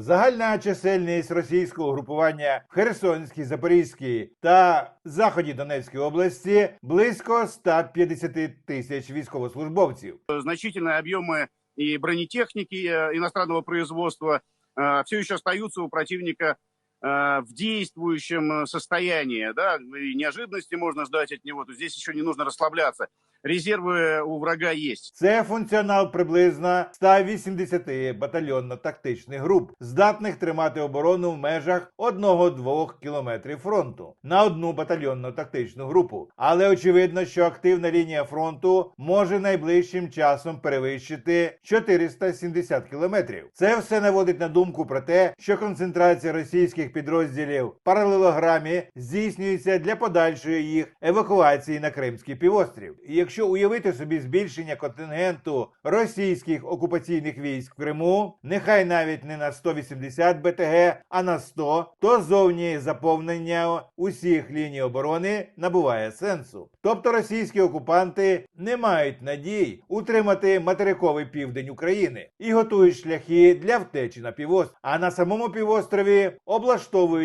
Загальна чисельність російського групування в Херсонській, Запорізькій та заході Донецької області близько 150 тисяч військовослужбовців. значительные объемы и бронетехники э, иностранного производства э, все еще остаются у противника э, в действующем э, состоянии. Да? И неожиданности можно ждать от него. То здесь еще не нужно расслабляться. Резервы у врага есть. Це функціонал приблизно 180 батальйонно-тактичних груп, здатних тримати оборону в межах 1-2 кілометрів фронту на одну батальйонно-тактичну групу. Але очевидно, що активна лінія фронту може найближчим часом перевищити 470 кілометрів. Це все наводить на думку про те, що концентрація російських підрозділів паралелограмі здійснюється для подальшої їх евакуації на Кримський півострів. І якщо уявити собі збільшення контингенту російських окупаційних військ в Криму, нехай навіть не на 180 БТГ, а на 100, то зовні заповнення усіх ліній оборони набуває сенсу. Тобто російські окупанти не мають надій утримати материковий південь України і готують шляхи для втечі на півострів. А на самому півострові облаштовують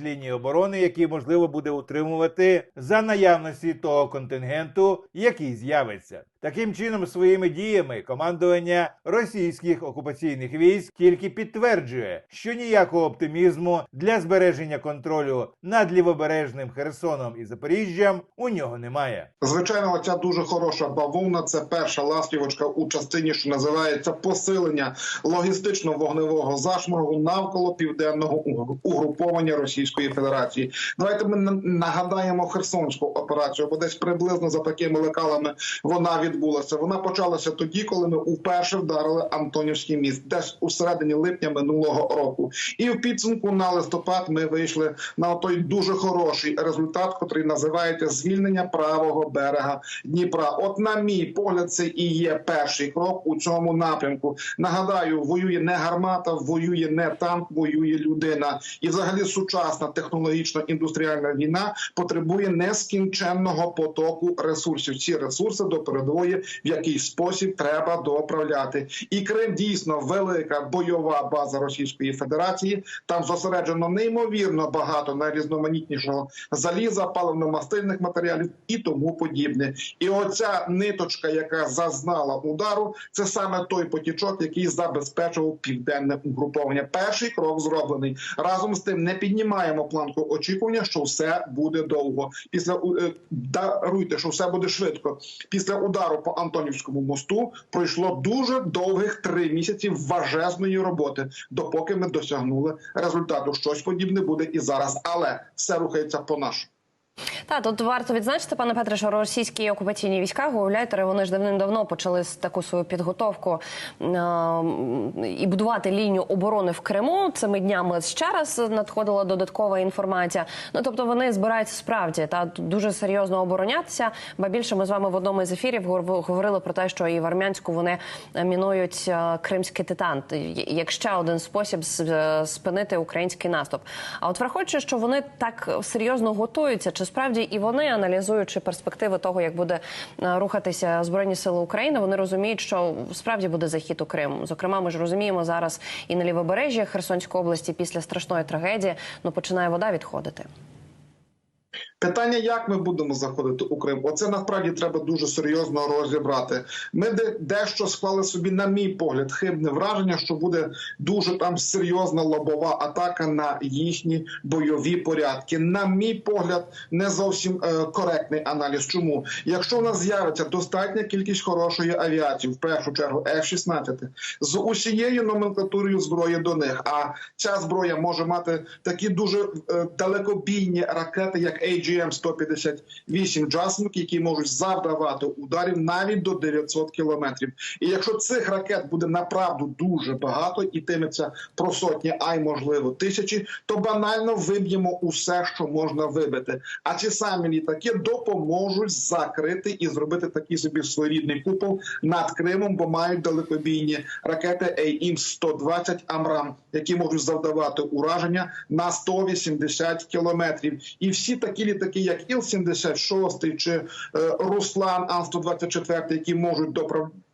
лінії оборони, які можливо буде утримувати за наявності того контингенту, який з'явиться. Таким чином, своїми діями командування російських окупаційних військ тільки підтверджує, що ніякого оптимізму для збереження контролю над лівобережним Херсоном і Запоріжжям у нього немає. Звичайно, оця дуже хороша бавовна. Це перша ластівочка у частині, що називається посилення логістично-вогневого зашморгу навколо південного угруповання Російської Федерації. Давайте ми на- нагадаємо Херсонську операцію, бо десь приблизно за такими лекалами вона відбулася. Вона почалася тоді, коли ми вперше вдарили Антонівський міст, десь у середині липня минулого року. І в підсумку на листопад ми вийшли на той дуже хороший результат, котрий називається звільнення правого берега Дніпра. От, на мій погляд, це і є перший крок у цьому напрямку. Нагадаю, воює не гармата, воює не танк, воює людина. І, взагалі, сучасна технологічно-індустріальна війна потребує нескінченного потоку ресурсів. Ці ресурси до передової в якийсь спосіб треба доправляти. І Крим дійсно велика бойова база Російської Федерації. Там зосереджено неймовірно багато найрізноманітнішого заліза, паливно-мастильних матеріалів і тому подібне. І оця ниточка, яка зазнала удару, це саме той потічок, який забезпечував південне угруповання. Перший крок зроблений. Разом з тим не піднімаємо планку очікування, що все буде довго. Після е, даруйте, що все буде швидко. Після удару по Антонівському мосту пройшло дуже довгих три місяці важезної роботи, допоки ми досягнули результату. Щось подібне буде і зараз, але все рухається по нашому. Та тут варто відзначити, пане Петре, що російські окупаційні війська гауляйтери вони ж давним-давно почали з таку свою підготовку е- і будувати лінію оборони в Криму. Цими днями ще раз надходила додаткова інформація. Ну тобто вони збираються справді та дуже серйозно оборонятися. Ба більше ми з вами в одному із ефірів говорили про те, що і в армянську вони мінують кримський титан, як ще один спосіб спинити український наступ. А от враховуючи, що вони так серйозно готуються, чи справді і вони аналізуючи перспективи того, як буде е, рухатися збройні сили України, вони розуміють, що справді буде захід у Крим. Зокрема, ми ж розуміємо зараз і на лівобережжі Херсонської області після страшної трагедії ну починає вода відходити. Питання, як ми будемо заходити у Крим, оце насправді треба дуже серйозно розібрати. Ми дещо склали собі, на мій погляд, хибне враження, що буде дуже там серйозна лобова атака на їхні бойові порядки. На мій погляд, не зовсім е, коректний аналіз. Чому, якщо у нас з'явиться достатня кількість хорошої авіації, в першу чергу F-16, з усією номенклатурою зброї до них, а ця зброя може мати такі дуже е, далекобійні ракети, як AGM-158 «Джасмик», які можуть завдавати ударів навіть до 900 кілометрів. І якщо цих ракет буде направду дуже багато, ітиметься про сотні, а й можливо тисячі, то банально виб'ємо усе, що можна вибити. А ці самі літаки допоможуть закрити і зробити такий собі своєрідний купол над Кримом, бо мають далекобійні ракети AIM-120 «Амрам», які можуть завдавати ураження на 180 кілометрів. І всі такі літаки, як Іл-76 чи е, Руслан Ан-124, які можуть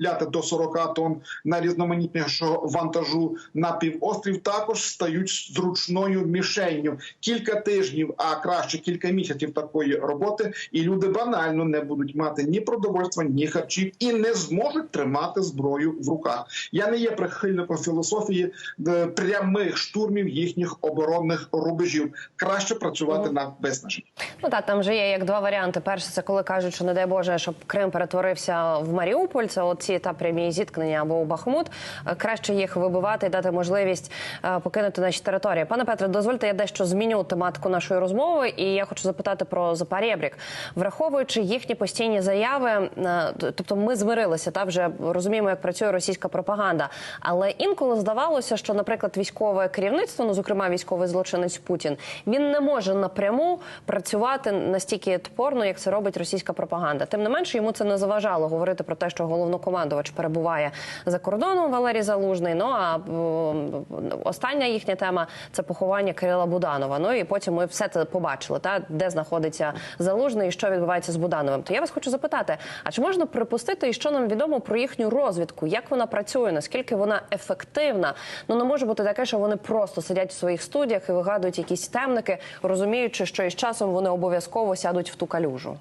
доправ- до 40 тонн найрізноманітнішого вантажу на півострів, також стають зручною мішенню. Кілька тижнів, а краще кілька місяців такої роботи, і люди банально не будуть мати ні продовольства, ні харчів і не зможуть тримати зброю в руках. Я не є прихильником філософії е, прямих штурмів їхніх оборонних рубежів. Краще працювати на виснаження. Ну так, там же є як два варіанти. Перше, це коли кажуть, що не дай Боже, щоб Крим перетворився в Маріуполь. Це оці та прямі зіткнення або у Бахмут. Е, Краще їх вибивати і дати можливість е, покинути наші території. Пане Петре, дозвольте, я дещо зміню тематику нашої розмови, і я хочу запитати про Запорєбрік. враховуючи їхні постійні заяви. е, Тобто, ми змирилися та вже розуміємо, як працює російська пропаганда. Але інколи здавалося, що, наприклад, військове керівництво, ну зокрема військовий злочинець Путін, він не може напряму працювати настільки топорно, як це робить російська пропаганда. Тим не менше, йому це не заважало говорити про те, що головнокомандувач перебуває за кордоном Валерій Залужний. Ну а остання їхня тема це поховання Кирила Буданова. Ну і потім ми все це побачили, та де знаходиться залужний і що відбувається з Будановим. То я вас хочу запитати: а чи можна припустити, і що нам відомо про їхню розвідку? Як вона працює? Наскільки вона ефективна? Ну не може бути таке, що вони просто сидять в своїх студіях і вигадують якісь темники, розуміючи, що із часом вони обов'язково сядуть в ту калюжу.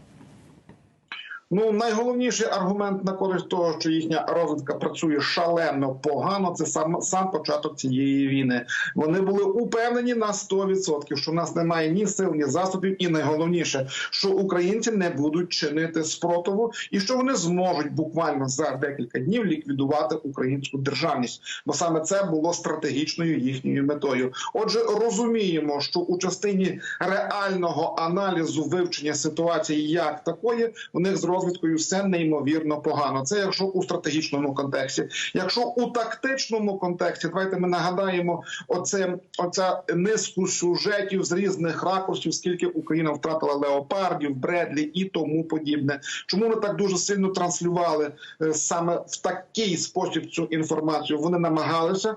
Ну, найголовніший аргумент на користь того, що їхня розвідка працює шалено погано. Це сам сам початок цієї війни. Вони були упевнені на 100%, що в нас немає ні сил, ні засобів, і найголовніше, що українці не будуть чинити спротиву, і що вони зможуть буквально за декілька днів ліквідувати українську державність. Бо саме це було стратегічною їхньою метою. Отже, розуміємо, що у частині реального аналізу вивчення ситуації як такої, у них з розвідкою все неймовірно погано. Це якщо у стратегічному контексті. Якщо у тактичному контексті, давайте ми нагадаємо оце, оця низку сюжетів з різних ракурсів, скільки Україна втратила леопардів, Бредлі і тому подібне. Чому вони так дуже сильно транслювали е, саме в такий спосіб цю інформацію? Вони намагалися,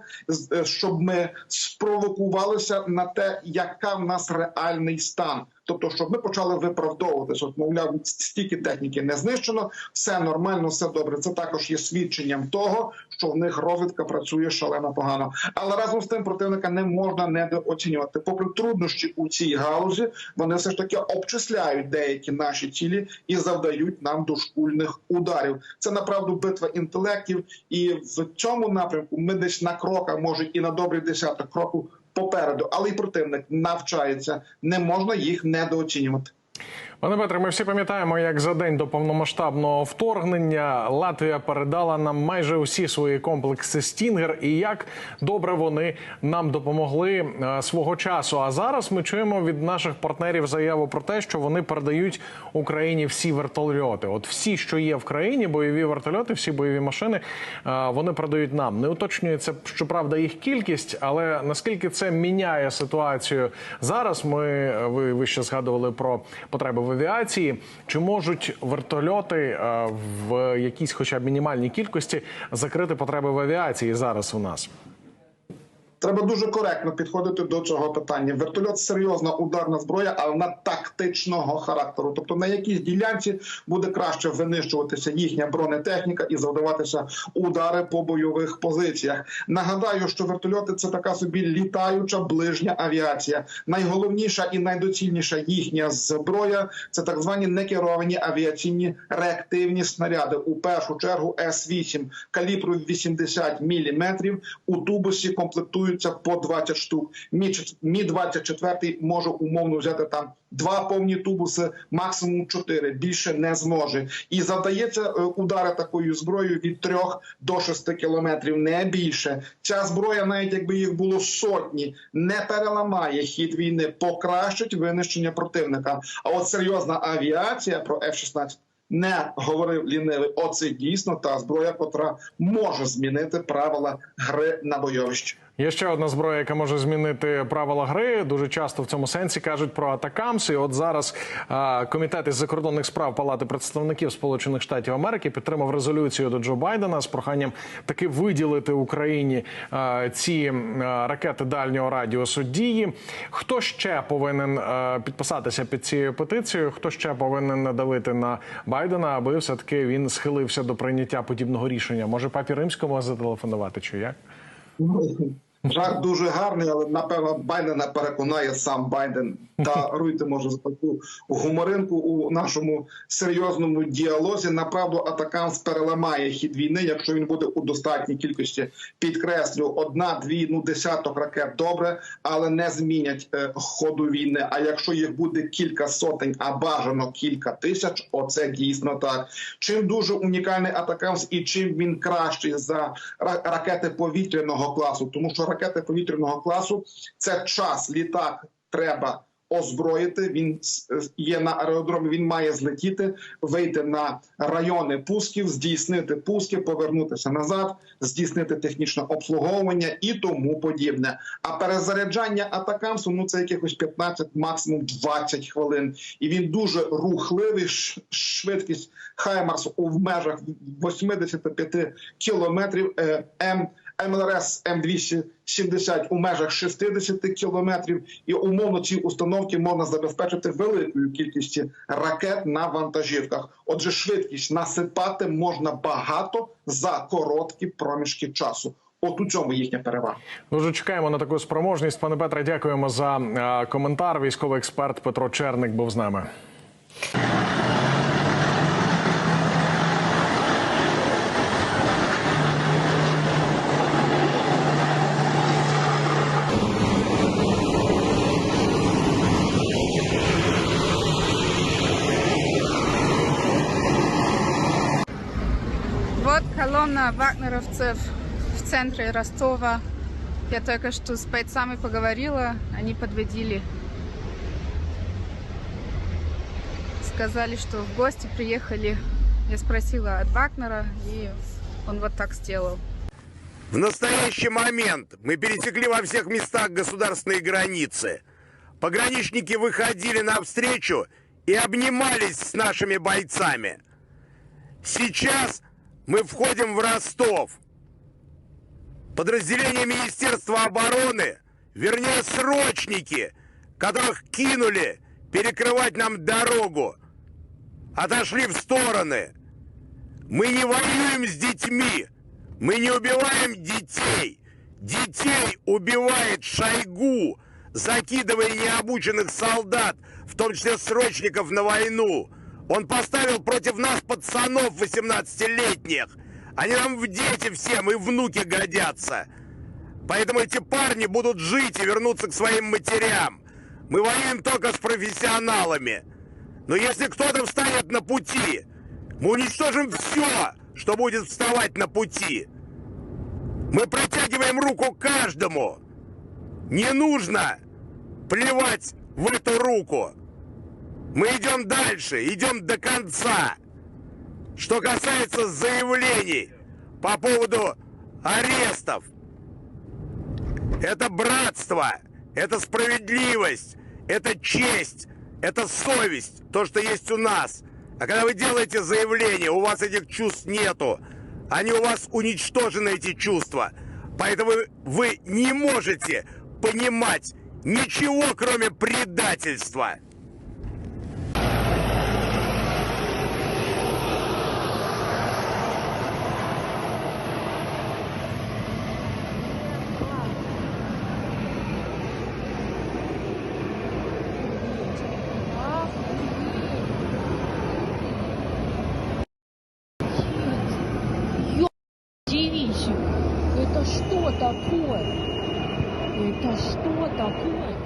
е, щоб ми спровокувалися на те, яка в нас реальний стан. Тобто, щоб ми почали виправдовуватися, от мовляв, стільки техніки не знищено, все нормально, все добре. Це також є свідченням того, що в них розвідка працює шалено погано. Але разом з тим противника не можна недооцінювати. Попри труднощі у цій галузі, вони все ж таки обчисляють деякі наші цілі і завдають нам дошкульних ударів. Це направду битва інтелектів, і в цьому напрямку ми десь на крока, може і на добрий десяток кроку попереду, але й противник навчається. Не можна їх недооцінювати. Пане Петре, ми всі пам'ятаємо, як за день до повномасштабного вторгнення Латвія передала нам майже усі свої комплекси Стінгер, і як добре вони нам допомогли е, свого часу. А зараз ми чуємо від наших партнерів заяву про те, що вони передають Україні всі вертольоти. От всі, що є в країні, бойові вертольоти, всі бойові машини, е, вони передають нам. Не уточнюється щоправда їх кількість, але наскільки це міняє ситуацію зараз. Ми е, ви, ви ще згадували про потреби авіації. Чи можуть вертольоти е, в якійсь, хоча б мінімальній кількості, закрити потреби в авіації зараз у нас? Треба дуже коректно підходити до цього питання. Вертольот серйозна ударна зброя, але вона тактичного характеру. Тобто на якійсь ділянці буде краще винищуватися їхня бронетехніка і завдаватися удари по бойових позиціях. Нагадаю, що вертольоти це така собі літаюча ближня авіація. Найголовніша і найдоцільніша їхня зброя це так звані некеровані авіаційні реактивні снаряди. У першу чергу С-8 калібру 80 мм. У тубусі комплектуються по 20 штук. Мі 24 може умовно взяти там два повні тубуси, максимум 4, більше не зможе. І завдається е, удари такою зброєю від 3 до 6 кілометрів, не більше. Ця зброя, навіть якби їх було сотні, не переламає хід війни, покращить винищення противника. А от серйозна авіація про F-16 не говорив лінивий. Оце дійсно та зброя, котра може змінити правила гри на бойовищі. Є ще одна зброя, яка може змінити правила гри. Дуже часто в цьому сенсі кажуть про атакамс. І от зараз комітет із закордонних справ Палати представників Сполучених Штатів Америки підтримав резолюцію до Джо Байдена з проханням таки виділити Україні ці ракети дальнього радіусу дії. Хто ще повинен підписатися під цією петицією? Хто ще повинен надавити на Байдена, аби все таки він схилився до прийняття подібного рішення? Може папі римському зателефонувати чи як? Mm-hmm. Жах дуже гарний, але напевно Байдена переконає сам Байден. Даруйте, може, за таку гуморинку у нашому серйозному діалозі. Направду Атакамс переламає хід війни, якщо він буде у достатній кількості. Підкреслю, одна, дві, ну десяток ракет добре, але не змінять е, ходу війни. А якщо їх буде кілька сотень, а бажано кілька тисяч, оце дійсно так. Чим дуже унікальний Атакамс і чим він кращий за ра- ракети повітряного класу, тому що ракети повітряного класу це час, літак треба озброїти. Він є на аеродромі. Він має злетіти, вийти на райони пусків, здійснити пуски, повернутися назад, здійснити технічне обслуговування і тому подібне. А перезаряджання атакамсу ну це якихось 15, максимум 20 хвилин. І він дуже рухливий. Швидкість Хаймарс у межах 85 кілометрів. Е, М МЛРС М270 у межах 60 кілометрів, і умовно ці установки можна забезпечити великою кількістю ракет на вантажівках. Отже, швидкість насипати можна багато за короткі проміжки часу. От у цьому їхня перевага. Дуже чекаємо на таку спроможність. Пане Петре, дякуємо за е, коментар. Військовий експерт Петро Черник був з нами. Колонна вагнеровцев в центре Ростова. Я только что с бойцами поговорила, они подводили. Сказали, что в гости приехали. Я спросила от Вагнера, и он вот так сделал. В настоящий момент мы пересекли во всех местах государственные границы. Пограничники выходили навстречу и обнимались с нашими бойцами. Сейчас мы входим в Ростов. Подразделение Министерства обороны, вернее срочники, которых кинули перекрывать нам дорогу, отошли в стороны. Мы не воюем с детьми. Мы не убиваем детей. Детей убивает Шойгу, закидывая необученных солдат, в том числе срочников, на войну. Он поставил против нас пацанов 18-летних. Они нам в дети всем и внуки годятся. Поэтому эти парни будут жить и вернуться к своим матерям. Мы воюем только с профессионалами. Но если кто-то встанет на пути, мы уничтожим все, что будет вставать на пути. Мы протягиваем руку каждому. Не нужно плевать в эту руку. Мы идем дальше, идем до конца. Что касается заявлений по поводу арестов, это братство, это справедливость, это честь, это совесть, то, что есть у нас. А когда вы делаете заявление, у вас этих чувств нету. Они у вас уничтожены, эти чувства. Поэтому вы не можете понимать ничего, кроме предательства. Дивизию. Это что такое? Это что такое?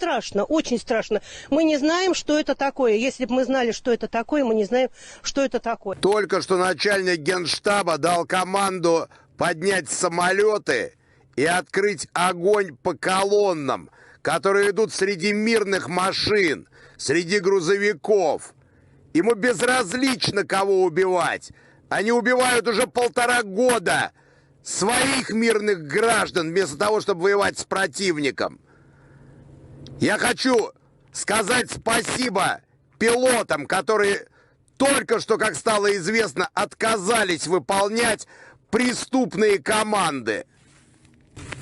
Страшно, очень страшно. Мы не знаем, что это такое. Если бы мы знали, что это такое, мы не знаем, что это такое. Только что начальник генштаба дал команду поднять самолеты и открыть огонь по колоннам, которые идут среди мирных машин, среди грузовиков. Ему безразлично, кого убивать. Они убивают уже полтора года своих мирных граждан вместо того, чтобы воевать с противником. Я хочу сказать спасибо пилотам, которые только что, как стало известно, отказались выполнять преступные команды.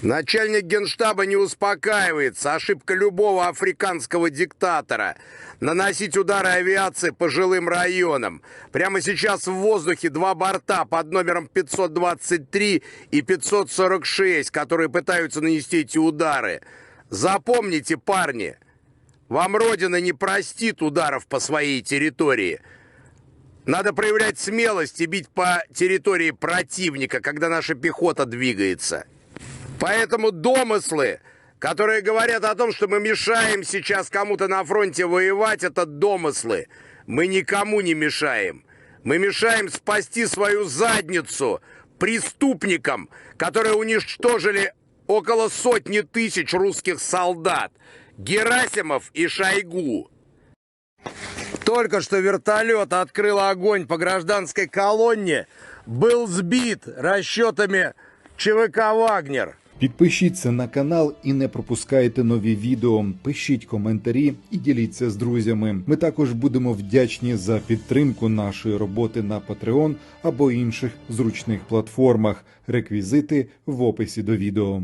Начальник генштаба не успокаивается. Ошибка любого африканского диктатора. Наносить удары авиации по жилым районам. Прямо сейчас в воздухе два борта под номером 523 и 546, которые пытаются нанести эти удары. Запомните, парни, вам Родина не простит ударов по своей территории. Надо проявлять смелость и бить по территории противника, когда наша пехота двигается. Поэтому домыслы, которые говорят о том, что мы мешаем сейчас кому-то на фронте воевать, это домыслы. Мы никому не мешаем. Мы мешаем спасти свою задницу преступникам, которые уничтожили около сотни тысяч русских солдат. Герасимов и Шойгу. Только что вертолет открыл огонь по гражданской колонне, был сбит расчетами ЧВК «Вагнер». Підпишіться на канал і не пропускайте нові відео. Пишіть коментарі і діліться з друзями. Ми також будемо вдячні за підтримку нашої роботи на Patreon або інших зручних платформах. Реквізити в описі до відео.